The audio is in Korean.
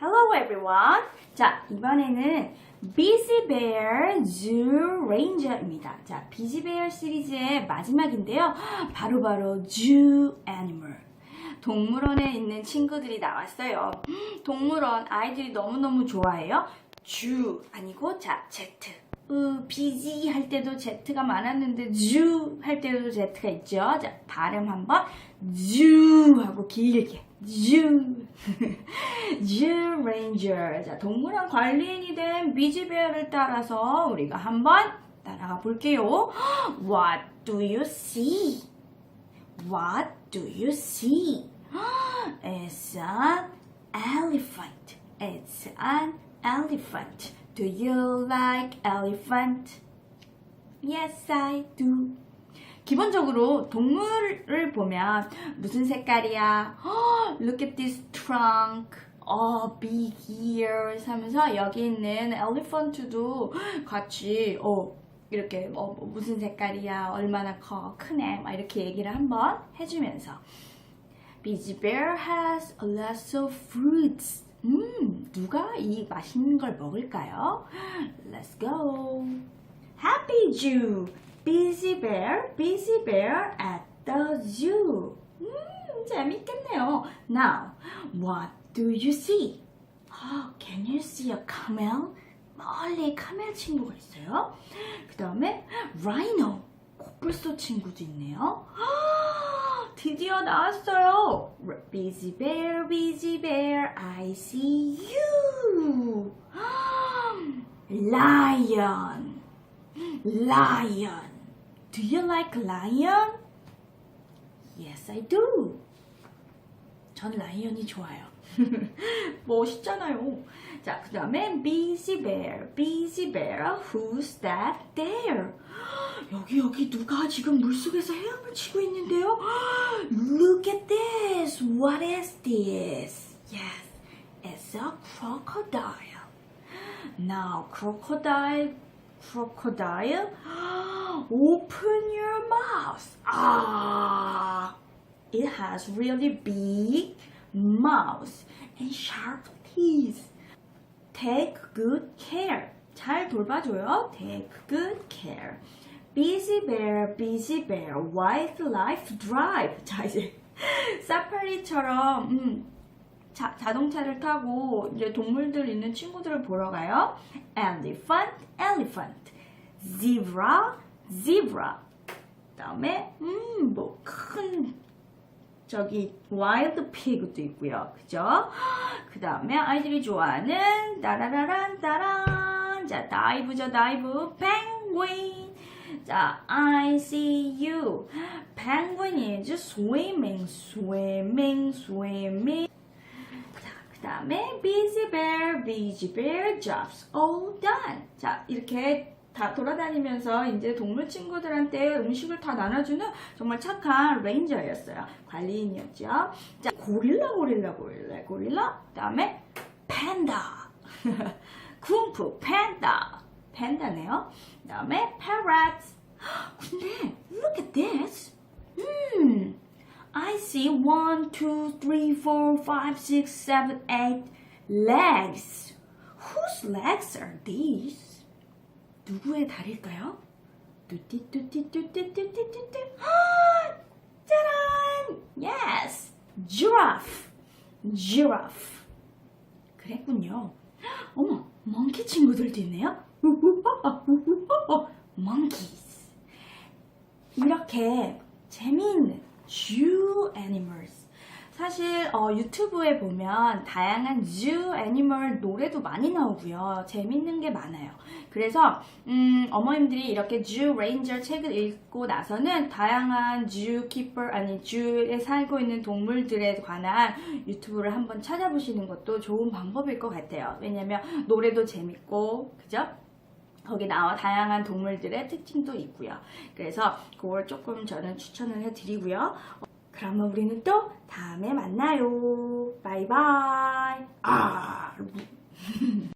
Hello everyone. 자, 이번에는 Busy Bear Zoo Ranger입니다. 자, Busy Bear 시리즈의 마지막인데요. 바로바로 Zoo Animal. 동물원에 있는 친구들이 나왔어요. 동물원 아이들이 너무너무 좋아해요. 주 아니고 자, Z. 으, 비지 할 때도 Z가 많았는데 주 할 때도 Z가 있죠. 자, 발음 한번 주 하고 길게 주 주 레인저 자, 동물원 관리인이 된 비지베어를 따라서 우리가 한번 따라가 볼게요. What do you see? What do you see? It's an elephant. It's an elephant. Do you like elephant? Yes, I do. 기본적으로 동물을 보면 무슨 색깔이야? Look at this trunk. 어, big ears 하면서 여기 있는 elephant도 같이 어, 이렇게 어, 뭐 무슨 색깔이야? 얼마나 커? 크네? 막 이렇게 얘기를 한번 해주면서 Busy Bear has lot of fruits. 음, 누가 이 맛있는 걸 먹을까요? Let's go. Happy Zoo. Busy Bear, Busy Bear at the zoo. 음, 재밌겠네요. Now, what do you see? Oh, can you see a camel? 멀리 카멜 친구가 있어요. 그 다음에 Rhino, 코뿔소 친구도 있네요. 드디어 나왔어요. Busy bear, busy bear, I see you. Lion, lion. Do you like lion? Yes, I do. 전 라이언이 좋아요. 멋있잖아요. 자, 그 다음에 busy bear, busy bear, who's that there? 여기 여기 누가 지금 물속에서 헤엄을 치고 있는데요? Look at this. What is this? Yes, it's a crocodile. Now, crocodile, crocodile, open your mouth. Ah, it has really big mouth and sharp teeth. Take good care. 잘 돌봐줘요. Take good care. Busy bear, busy bear, wildlife drive. 자, 이제 사파리처럼 음, 자, 자동차를 타고 이제 동물들 있는 친구들을 보러 가요. Elephant, elephant. Zebra, zebra. 그다음에 음, 뭐 큰 저기 와일드 피그도 있고요. 그죠? 그 다음에 아이들이 좋아하는 따라라란 따란 자 다이브죠 다이브 펭귄 자 I see you penguin is swimming swimming swimming 자그 다음에 busy bear busy bear jobs all done 자 이렇게 다 돌아다니면서 이제 동물 친구들한테 음식을 다 나눠주는 정말 착한 레인저였어요. 관리인이었죠. 자, 고릴라, 고릴라, 고릴라, 고릴라. 그 다음에 팬다. 쿵푸, 팬다. 팬다네요. 그 다음에 parrots. 근데, look at this. 음, I see one, two, three, four, five, six, seven, eight legs. Whose legs are these? 누구의 다리일까요? 뚜띠뚜띠뚜띠뚜띠뚜띠 아, 짜란! Yes! Giraffe! Giraffe! 그랬군요. 어머, 몽키 친구들도 있네요. Monkeys. 이렇게 재미있는 zoo animals. 사실 어, 유튜브에 보면 다양한 zoo 애니멀 노래도 많이 나오고요. 재밌는 게 많아요. 그래서 음, 어머님들이 이렇게 zoo 레인저 책을 읽고 나서는 다양한 zoo 키퍼 아니 zoo에 살고 있는 동물들에 관한 유튜브를 한번 찾아보시는 것도 좋은 방법일 것 같아요. 왜냐면 노래도 재밌고 그죠? 거기 나와 다양한 동물들의 특징도 있고요. 그래서 그걸 조금 저는 추천을 해드리고요. 그러면 우리는 또 다음에 만나요. 바이바이. 아.